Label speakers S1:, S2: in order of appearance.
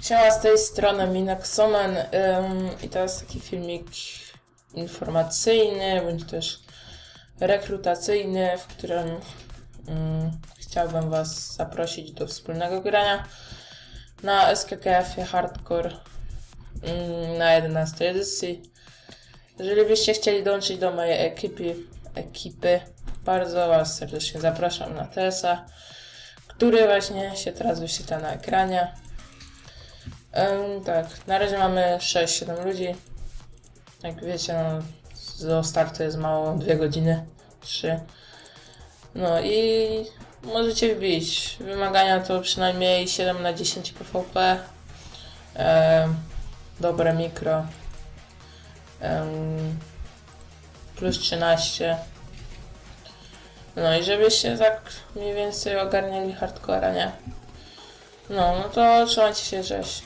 S1: Siema, z tej strony Minaxomen ym, i to jest taki filmik informacyjny, bądź też rekrutacyjny, w którym ym, chciałbym Was zaprosić do wspólnego grania na SKKF-ie Hardcore ym, na 11 edycji. Jeżeli byście chcieli dołączyć do mojej ekipy, ekipy, bardzo Was serdecznie zapraszam na TSA, który właśnie się teraz wyświetla na ekranie. Em, tak, na razie mamy 6-7 ludzi. Jak wiecie, no, do startu jest mało, 2 godziny, 3. No i możecie wbić. Wymagania to przynajmniej 7 na 10 PvP. Em, dobre mikro. Em, plus 13. No i żebyście tak mniej więcej ogarniali hardcora, nie? No, no to trzymajcie się, cześć.